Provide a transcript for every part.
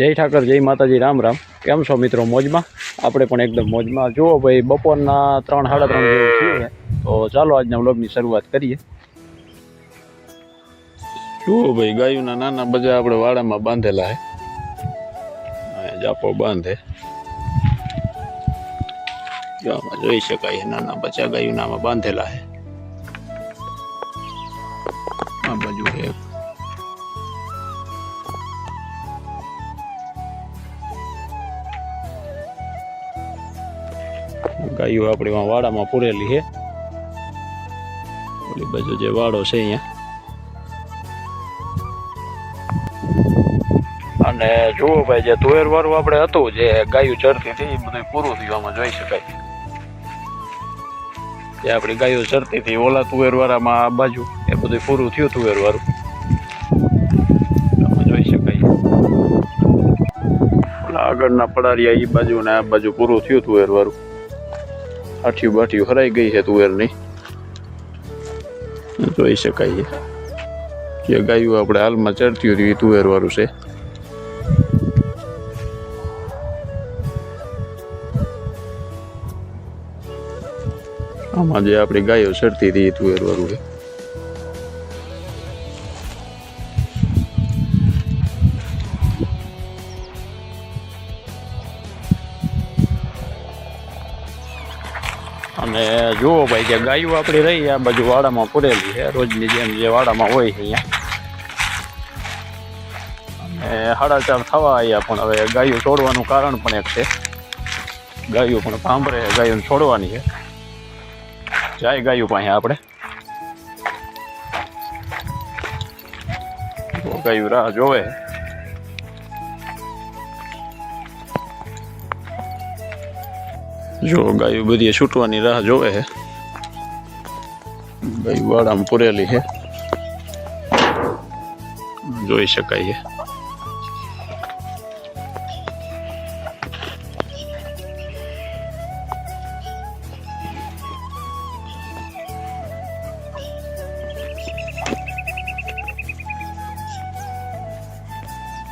જય ઠાકર, જય માતાજી, રામ રામ. કેમ છો મિત્રો, મોજમાં? આપણે પણ એકદમ મોજમાં. જુઓ ભાઈ, બપોરના ત્રણ, સાડા ત્રણ થયું તો ચાલો આજના વ્લોગની શરૂઆત કરીએ. જુઓ ભાઈ, ગાયુના નાના બજા આપણે વાડામાં બાંધેલા છે. જાપો બાંધે. જોઈ શકાય નાના બચા ગાયુનામાં બાંધેલા છે. ગાયો આપણી વાડામાં પૂરેલી છે. ઓલી બાજુ જે વાડો છે અહીંયા. અને જુઓ ભાઈ, જે તુવેર વાળું આપણે હતું, જે ગાયું ચરતી હતી, એ બધું પૂરું થયું, આમાં જોઈ શકાય. જે આપણી ગાયો ચરતી હતી, ઓલા તુવેર વાળામાં આ બાજુ, એ બધું પૂરું થયું તુવેર વાળું. જોઈ શકાય. આગળના પડારિયા એ બાજુ ને આ બાજુ પૂરું થયું તુવેર વાળું. આઠિયું બાઠિયું હરાઈ ગઈ છે તુવેરની. જોઈ શકાય છે. ગાયું આપણે હાલમાં ચડતી હતી, એ તુવેર વાળું છે. આમાં જે આપણી ગાયો ચડતી હતી, એ તુવેર વાળું છે. અને જુઓ ભાઈ કે ગાયો આપણી રહી આ બાજુ વાડામાં પૂરેલી છે. રોજની જેમ જે વાડામાં હોય છે અહીંયા. અને સાડા ચાર થવા આવ્યા પણ હવે ગાયો છોડવાનું કારણ પણ એક છે. ગાયો પણ સાંભળે ગાયોને છોડવાની છે. જાય ગાયું પાસે આપણે. ગાયું રાહ જોવે. જો ગાયું બધી છૂટવાની રાહ જોવે છે. ગાયું વાડામાં પૂરેલી છે. જોઈ શકાય છે.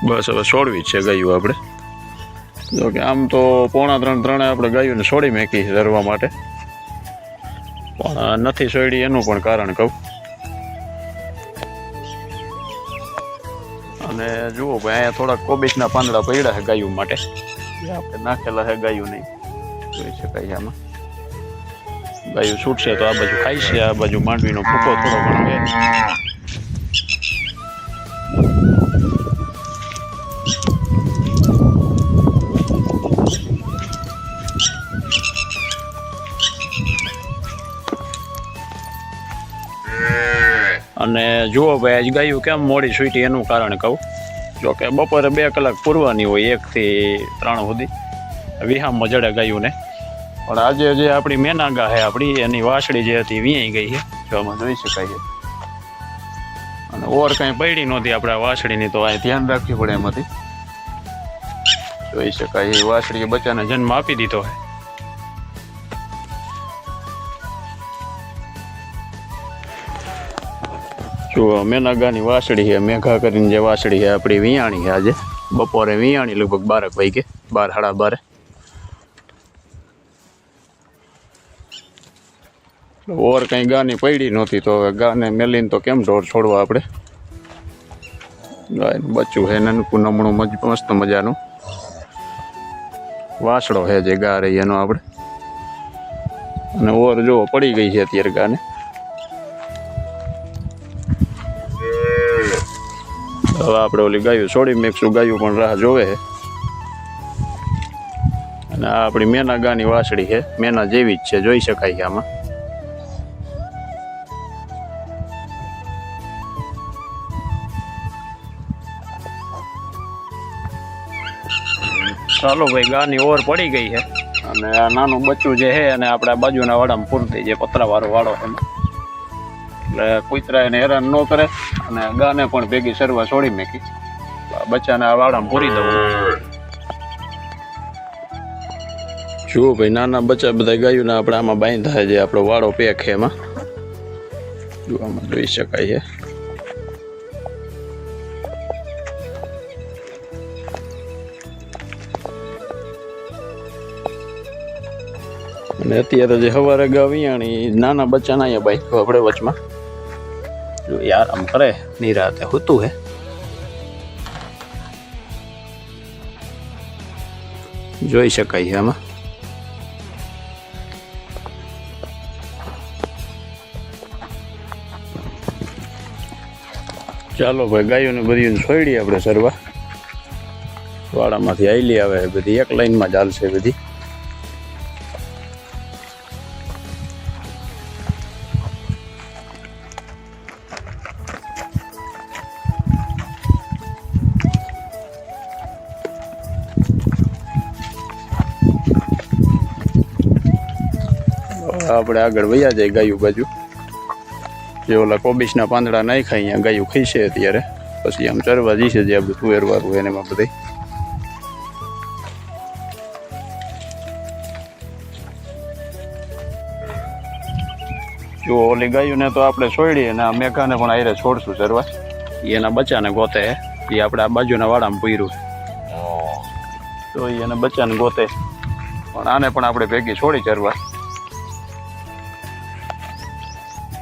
બસ હવે છોડવી છે ગાયું આપણે. જો કે આમ તો પોણા ત્રણ ત્રણે આપણે ગાયોને છોડી મેકી છે ધરવા માટે. પણ નથી છોડી એનું પણ કારણ કહું. અને જુઓ ભાઈ અહીંયા થોડાક કોબીજના પાંદડા પડ્યા છે ગાયું માટે. આપણે નાખેલા છે ગાયું નહીં જોઈ શકાય આમાં. ગાયું છૂટશે તો આ બાજુ ખાઈ છે આ બાજુ માંડવીનો ભૂકો થોડો ઘણો અને જુઓ ભાઈ, આજ ગાયું કેમ મોડી સૂટી એનું કારણ કહું. જો કે બપોરે બે કલાક પૂરવાની હોય, એકથી ત્રણ સુધી. વિહામમાં જડે ગાયુંને. પણ આજે જે આપણી મેનાગા છે આપણી, એની વાસળી જે હતી, વીંઈ ગઈ છે જો આમાં જોઈ શકાય અને ઓર કાંઈ પડી નહોતી આપણે વાસળીની, તો અહીં ધ્યાન રાખવી પડે એમાંથી. જોઈ શકાય એ બચ્ચાને જન્મ આપી દીધો છે જો મેનાગાની વાસળી છે, મેઘા કરીને જે વાસળી છે, આપણી વિયાણી છે આજે. બપોરે વિયાણી લગભગ બારક વાગે, બાર, સાડા બારે. ઓર કંઈ ગાની પડી નહોતી, તો હવે ગાને મેલીને તો કેમ ઢોર છોડવા આપણે? ગાયનું બચ્ચું છે, નાનકું, નમણું, મજ, મસ્ત મજાનું. વાસળો છે જે ગા રહી એનો આપણે. અને ઓર જો પડી ગઈ છે અત્યારે ગાને. હવે આપણે ઓલી ગાયું છોડી મેકશું ગાયું પણ રાહ જોવે છે. અને આ આપણી મેના ગાની વાસળી છે. મેના જેવી જ છે જોઈ શકાય છે આમાં. ચાલો ભાઈ ગાની ઓર પડી ગઈ છે. અને આ નાનું બચ્ચું જે છે અને આપણા બાજુના વાડામાં પૂરતી જે પતરાવાળો વાળો એમાં. એટલે કૂતરા એને હેરાન ન કરે. અને ગાને પણ ભેગી સરવા છોડી મેકી. બચ્ચાને આ વાળા પૂરી દઉં જુઓ ભાઈ, નાના બચ્ચા બધા ગાયું ને આપણે આમાં બાંધા છે. આપણો વાળો પેક છે એમાં. જોવામાં જોઈ શકાય છે. અને અત્યારે જે સવારે ગાવિયાણી નાના બચ્ચાના અહીંયા ભાઈ આપણે વચમાં. જો એ આરામ કરે, નિરાતે હોતું હે. જોઈ શકાય છે આમાં. ચાલો ભાઈ, ગાયોને બધી છોડી આપણે સરવા. વાડામાંથી આઈલી આવે બધી એક લાઈનમાં ચાલશે બધી. આપણે આગળ વયા જાય ગાયું બાજુ. જે ઓલા કોબીસના પાંદડા નાખ્યા અહીંયા ગાયું ખીશે અત્યારે. પછી આમ ચરવા જઈશે જે બધું તુવેર વાળું એને એમાં બધી. જો ઓલી ગાયું ને તો આપણે છોડીએ અને આ મેઘાને પણ આયરે છોડશું ચરવા. એના બચ્ચાને ગોતે. એ આપણે આ બાજુના વાડામાં પૂર્યું. તો એને બચ્ચાને ગોતે. પણ આને પણ આપણે ભેગી છોડી ચરવા.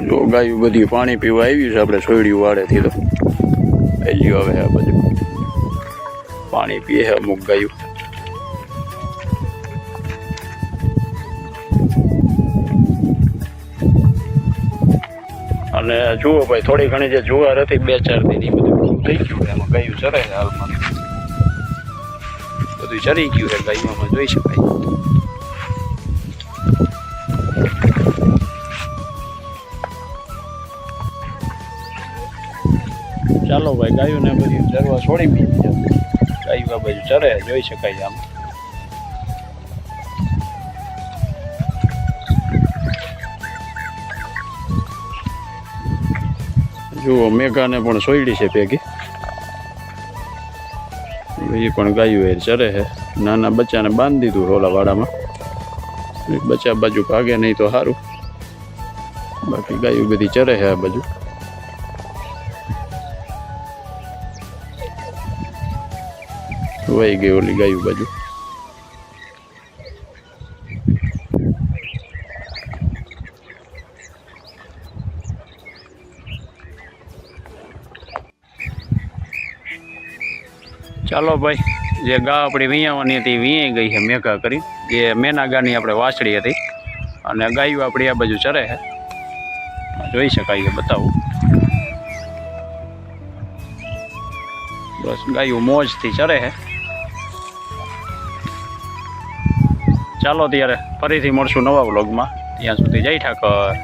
જો ગાયું બધી પાણી પીવા આવ્યું છે, આપણે છોડ્યું વાડેથી તો. એલ્યું હવે આ બધું. પાણી પીએ અમુક ગાયું. અને જુઓ ભાઈ, થોડી ઘણી જે જુવાર હતી, બે ચાર દિન બધું પૂરું થઈ ગયું એમાં ગાયું ચરે હાલમાં. બધું ચરી ગયું છે ગાયુંમાં જોઈ શકાય. ભાઈ ગાયું ને બધી ચરવા છોડી બી ગાયું આ બાજુ ચરે, જોઈ શકાય આમ. જુઓ, મેઘાને પણ સોયડી છે ભેગી. એ પણ ગાયું એ ચરે છે. નાના બચ્ચાને બાંધી દીધું રોલા વાડામાં બચ્ચા બાજુ ભાગે નહીં તો સારું બાકી ગાયું બધી ચરે છે આ બાજુ. વહી ગઈ ઓલી ગાયું બાજુ. ચાલો ભાઈ, જે ગા આપણી વીંયાવાની હતી, વીયાઈ ગઈ છે મેઘા કરી. જે મેના ગાની આપણે વાછડી હતી. અને ગાયું આપણી આ બાજુ ચરે છે. જોઈ શકાય છે, બતાવું. બસ, ગાયું મોજથી ચરે છે. ચાલો ત્યારે ફરીથી મળશું નવા વ્લોગમાં ત્યાં સુધી જય ઠાકર.